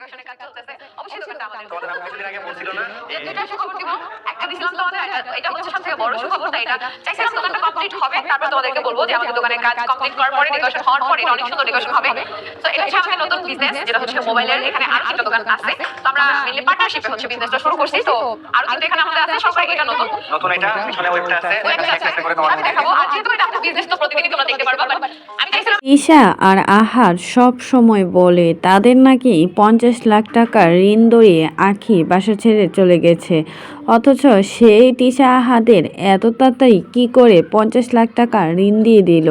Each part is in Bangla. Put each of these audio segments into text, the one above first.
ডেকোরেশনের কাজ চলতেছে অবশ্যই। দোকানটা আমাদের তোমাদের আমি কিছুদিন আগে বলছিল না? দুইটা সুখবর দিব একটা দিছিলাম তোমাদের এটা- এটা হচ্ছে সবথেকে বড় সুখবর তাই এটা চাইছিলাম দোকানটা কমপ্লিট হবে তারপর তোমাদেরকে বলব যে আমাদের দোকানের কাজ কমপ্লিট করার পরে ডেকোরেশন হওয়ার পরে অনেক সুন্দর ডেকোরেশন হবে। তো এটা হচ্ছে আমাদের নতুন বিজনেস যেটা হচ্ছে মোবাইলের এখানে আরও একটা দোকান আছে। তো আমরা মিলে পার্টনারশিপে হচ্ছে বিজনেসটা শুরু করছি। তো আরও কিন্তু এখানে আমাদের আছে সবাই এটা নতুন। নতুন এটা পিছনে ওয়েবটা আছে। ওয়েবসাইট আছে করে তোমার দেখাবো আর যেহেতু এটা একটা বিজনেস তো প্রতিদিনই তোমরা দেখতে পারবা ঈশা আর আহার সব সময় বলে, তাদের নাকি পঞ্চাশ লাখ টাকা ঋণ দড়িয়ে আখি বাসা ছেড়ে চলে গেছে। অথচ সেই টিশা আহাদের এত তাড়াতাড়ি কী করে পঞ্চাশ লাখ টাকা ঋণ দিয়ে দিল?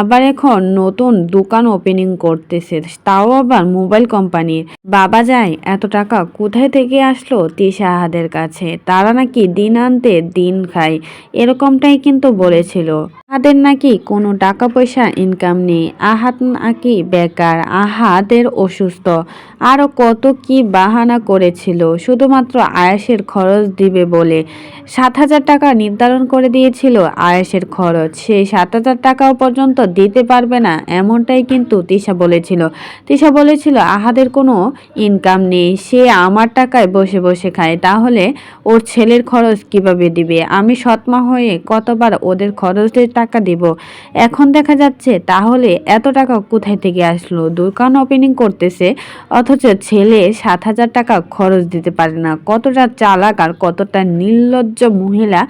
আবার এখন নতুন দোকান ওপেনিং করতেছে, তাও আবার মোবাইল কোম্পানির বাবা যায়, এত টাকা কোথায় থেকে আসলো তিশা আহাদের কাছে? তারা নাকি দিন আনতে দিন খায়, এরকমটাই কিন্তু বলেছিল। তাদের নাকি কোনো টাকা পয়সা ইনকাম নেই। আহাত নাকি বেকার? আহাদের অসুস্থ। আরও কত কি বাহানা করেছিল? শুধুমাত্র আয়াসের খরচ দিবে বলে। সাত হাজার টাকা নির্ধারণ করে দিয়েছিল আয়াসের খরচ। সেই সাত হাজার টাকাও পর্যন্ত দিতে পারবে না, এমনটাই কিন্তু তিশা বলেছিল। তিশা বলেছিল, আহাদের কোনো ইনকাম নেই। সে আমার টাকায় বসে বসে খায়। তাহলে ওর ছেলের খরচ কীভাবে দিবে? আমি সৎমা হয়ে কতবার ওদের খরচের টাকা দিব? এখন দেখা যাচ্ছে, তাহলে এত টাকা কোথায় থেকে আসলো? দোকান ওপেনিং করতেছে, অথচ ছেলে সাত হাজার টাকা খরচ দিতে পারে না। কতটা চালাক আর কতটা নির্লজ্জ মহিলা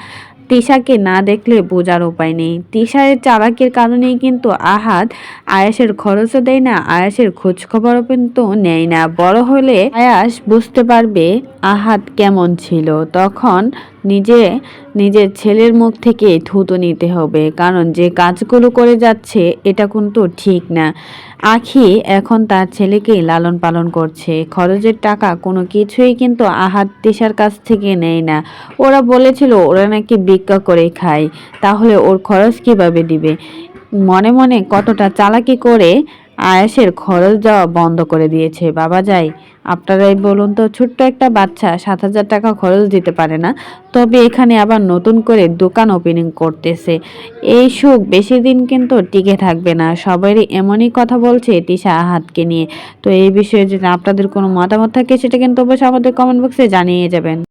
তিশাকে না দেখলে বোঝার উপায় নেই। তিশার চালাকের কারণেই কিন্তু আহাত আয়াসের খরচও দেয় না, আয়াসের খোঁজখবরও কিন্তু নেয় না। বড় হলে আয়াস বুঝতে পারবে আহাত কেমন ছিল। তখন নিজে, নিজের ছেলের মুখ থেকে থুতো নিতে হবে। কারণ যে কাজগুলো করে যাচ্ছে, এটা কিন্তু ঠিক না। আখি এখন তার ছেলেকে লালন পালন করছে। খরচের টাকা কোনো কিছুই কিন্তু আহাত তিশার কাছ থেকে নেয় না। ওরা বলেছিল, ওরা নাকি ভিক্ষা করে খায়। তাহলে ওর খরচ কীভাবে দিবে? মনে মনে কতটা চালাকি করে আয়াসের খরচ দেওয়া বন্ধ করে দিয়েছে। বাবা যাই, আপনারাই বলুন তো, ছোট্ট একটা বাচ্চা সাত হাজার টাকা খরচ দিতে পারে না, তবে এখানে আবার নতুন করে দোকান ওপেনিং করতেছে। এই সুখ বেশি দিন কিন্তু টিকে থাকবে না সবারই এমনই কথা বলছে তিশা আহাতকে নিয়ে। তো এই বিষয়ে যদি আপনাদের কোনো মতামত থাকে, সেটা কিন্তু অবশ্যই আমাদের কমেন্ট বক্সে জানিয়ে যাবেন।